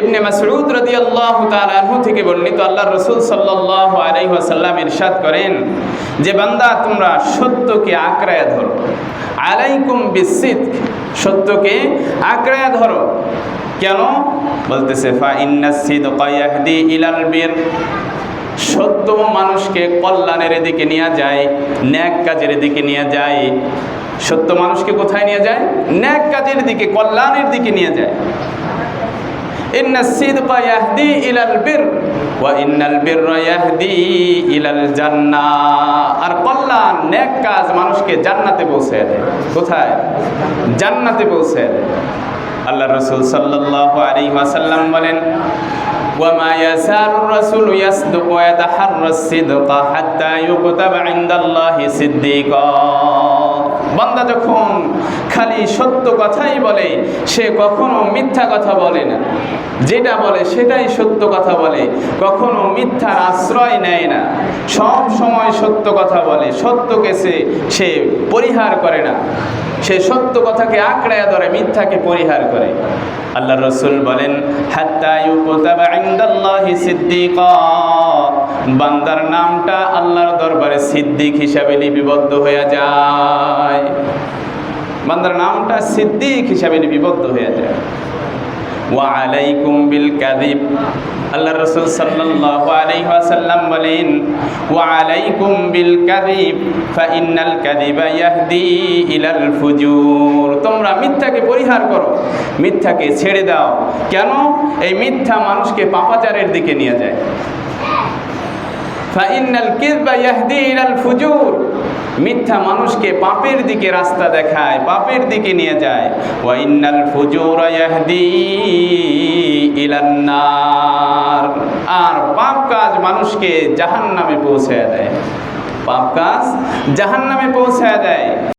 ইবনে মাসরুদ রাদিয়াল্লাহু তাআলা আনহু থেকে বর্ণিত আল্লাহ রাসূল সাল্লাল্লাহু আলাইহি ওয়াসাল্লাম ইরশাদ করেন যে বান্দা, তোমরা সত্যকে আঁকড়ায় ধরো। আলাইকুম বিসিদ সত্যকে আঁকড়ায় ধরো। কেন? বলতেছে, ফা ইন্নাস সিদকা ইয়াহদি ইলাল বির। সত্য মানুষকে কল্যাণের দিকে নিয়ে যায়, ন্যাক কাজের দিকে নিয়ে যায়। সত্য মানুষকে কোথায় নিয়ে যায়? ন্যাক কাজের দিকে, কল্যাণের দিকে নিয়ে যায়। ইন্না সিদকা ইয়াহদি ইলাল বির ওয়া ইন্নাল বিররা ইয়াহদি ইলাল জান্নাহ আর কল্যাণ নেক কাজ মানুষকে জান্নাতে পৌঁছে দেয় কোথায় জান্নাতে পৌঁছে দেয় আল্লাহ রাসূল সাল্লাল্লাহু আলাইহি ওয়াসাল্লাম বলেন وما يزال الرسول يصدق ويتحرى الصدق حتى يكتب عند الله صديقا বান্দা যখন খালি সত্য কথাই বলে, সে কখনো মিথ্যা কথা বলে না। যেটা বলে সেটাই সত্য কথা বলে। কখনো মিথ্যার আশ্রয় নেয় না। সব সময় সত্য কথা বলে। সত্যকে সে সে পরিহার করে না। সে সত্য কথাকে আঁকড়ায় ধরে, মিথ্যাকে পরিহার করে। আল্লাহ রসুল বলেন, হাত্তা ইউকুতাবা ইনদাল্লাহি সিদ্দিকা। বান্দার নামটা আল্লাহর দরবারে সিদ্দিক হিসাবে লিপিবদ্ধ হয়ে যায়। বান্দার নামটা সিদ্দিক হিসাবে লিপিবদ্ধ হয়ে যায়। আলাইকুম বিল ওয়াসাল্লাম ওয়া আলাইকুম বিল ইন্নাল তোমরা মিথ্যাকে পরিহার করো, মিথ্যাকে ছেড়ে দাও। কেন? এই মিথ্যা মানুষকে পাপাচারের দিকে নিয়ে যায়। ফাইনাল ফুজুর। মিথ্যা মানুষকে পাপের দিকে রাস্তা দেখায়, পাপের দিকে নিয়ে যায়। ওয়া ইন্নাল ফুজুরা ইয়াহদি ইলান্নার আর পাপ কাজ মানুষকে জাহান্নামে পৌঁছে দেয়। পাপ কাজ জাহান্নামে পৌঁছে দেয়।